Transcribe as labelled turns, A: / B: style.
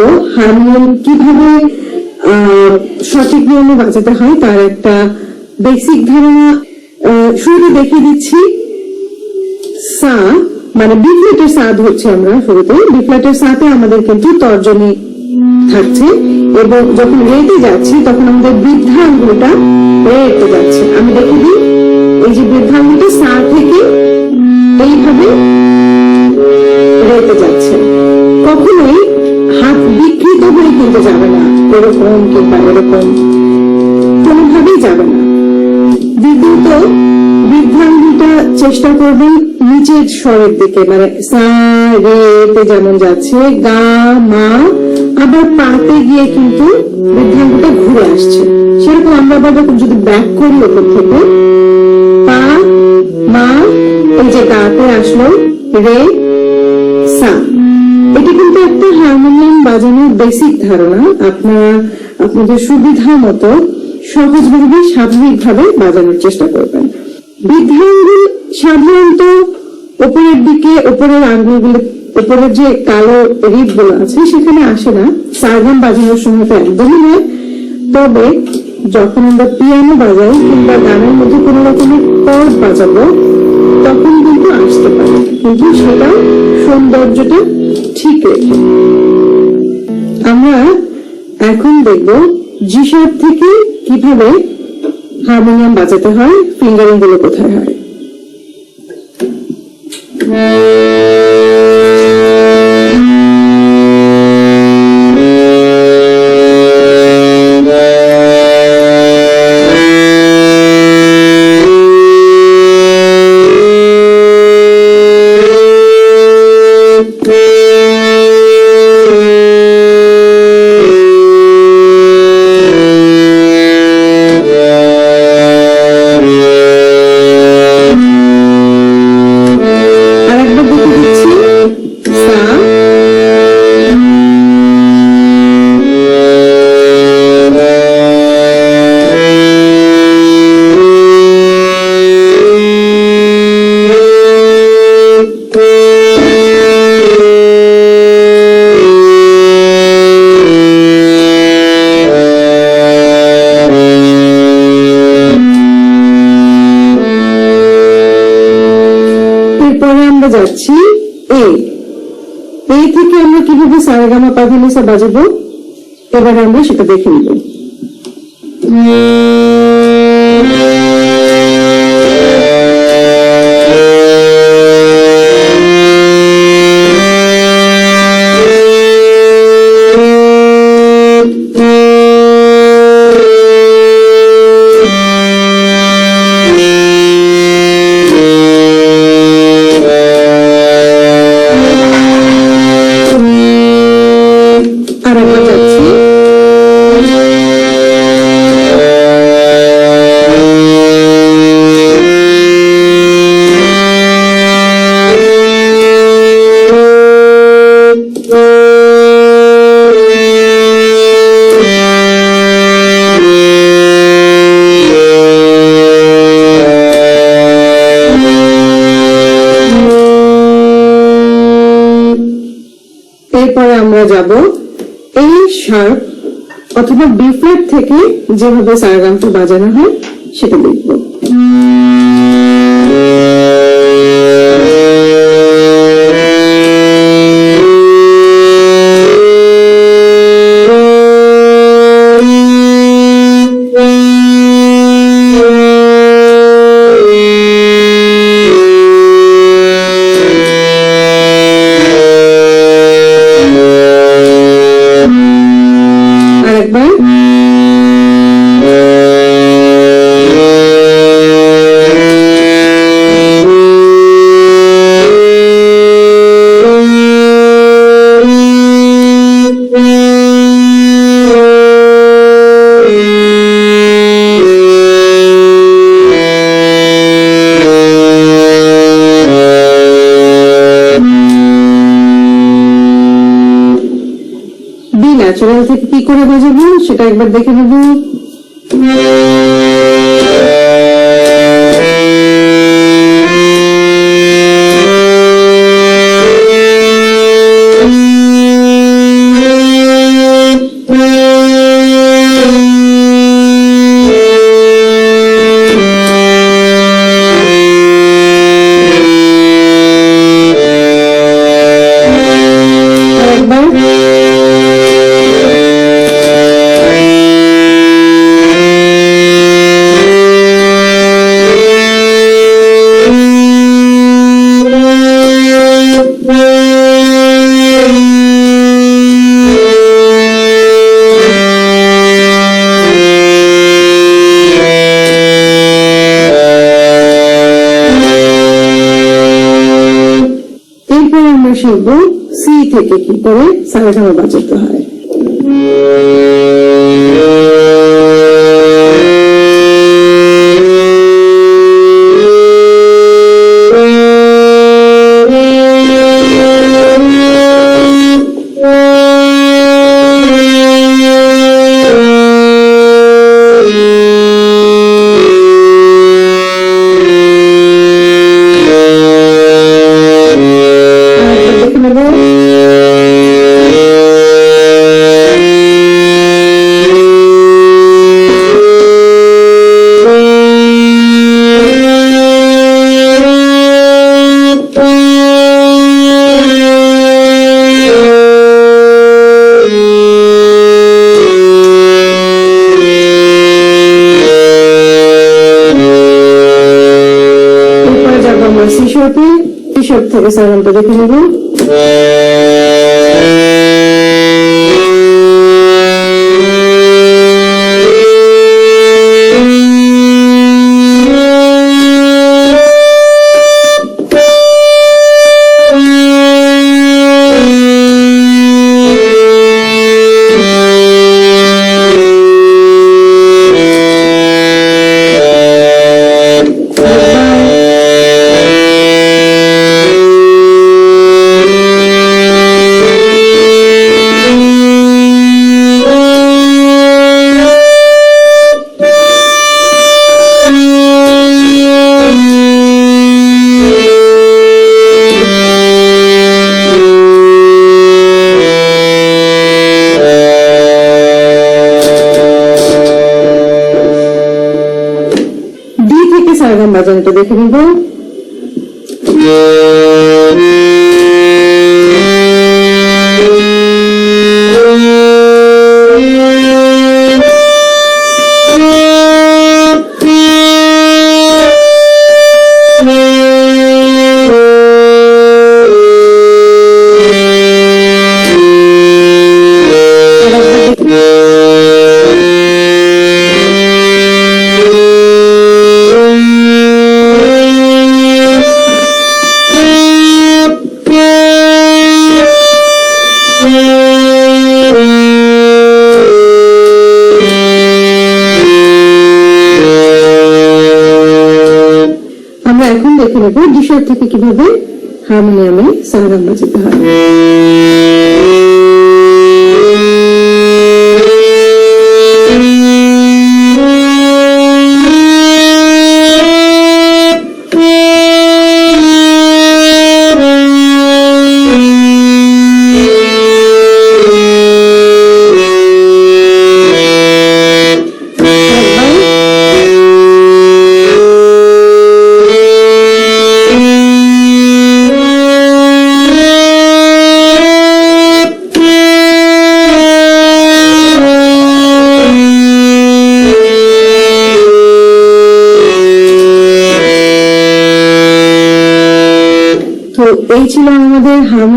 A: দেখব হারমোনিয়াম কীভাবে সঠিক নিয়মে বাজাতে হয় তার একটা বেসিক ধারণা শুরুতে দেখিয়ে দিচ্ছি। সা মানে বি ফ্ল্যাটের সা ধরছি আমরা শুরুতে। বি ফ্ল্যাটের সাতে আমাদের কিন্তু তর্জনী থাকছে এবং যখন রেতে যাচ্ছি তখন আমাদের বৃদ্ধা আঙ্গুলটা রেতে যাচ্ছে। আমি দেখে দিই। এই যে বৃদ্ধা আঙ্গুলটা সা থেকে এইভাবে রেতে যাচ্ছে। কিন্তু যাবে না, এরকম কিংবা এরকম। কোনোভাবেই যাবে না। দ্বিতীয়ত বৃদ্ধাঙ্গুলটা চেষ্টা করবেন নিচের স্বরের দিকে মানে সা, রে, তে যেমন যাচ্ছে, গা, মা, আবার পাতে গিয়ে কিন্তু বৃদ্ধাঙ্গুলটা ঘুরে আসছে। সেরকম আমরা আবার যখন যদি ব্যাক করি ওপর থেকে, পা, মা, এই যে গাতে আসলো, রে, সা, এটি কিন্তু একটা হারমোনিয়াম বাজানোর বেসিক ধারণা আপনারা আপনাদের সুবিধা মতো সহজভাবে স্বাভাবিকভাবে বাজানোর চেষ্টা করবেন। বৃদ্ধাঙ্গুল সাধারণত উপরের দিকে উপরের আঙ্গুলগুলো উপরের যে কালো রিপগুলো আছে, সেখানে আসে না। সারগাম বাজানোর সময় তো একদমই নয়। তবে যখন আমরা পিয়ানো বাজাই কিংবা গানের মধ্যে কোনো রকমের কর্ড বাজাবো, তখন কিন্তু আসতে পারে। কিন্তু সেটা সৌন্দর্যটা ঠিক রেখে। আমরা এখন দেখব জিসার থেকে কীভাবে হারমোনিয়াম বাজাতে হয় ফিঙ্গারিংগুলো কোথায় হয়। এ থেকে আমরা কীভাবে সারেগামা পাধানিসা বাজাবো? এবার আমরা সেটা দেখে নিব। এরপরে আমরা যাব এই শার্প অথবা বি ফ্ল্যাট থেকে যেভাবে সারগামটা বাজানো হয়, সেটা দেখব। ন্যাচারাল থেকে কি করে বাজাবো সেটা একবার দেখে নেব। শিখব সি থেকে কি করে সারেগামা বাজাতে হয়। আমরা শিশুতে কিশোর থেকে সাধারণত দেখে নেব। সারেগাম এখন দেখে নেব ডিসার থেকে কীভাবে হারমোনিয়ামে সারেগাম বাজাতে হয়। ছিল আমাদের হারমোনিয়াম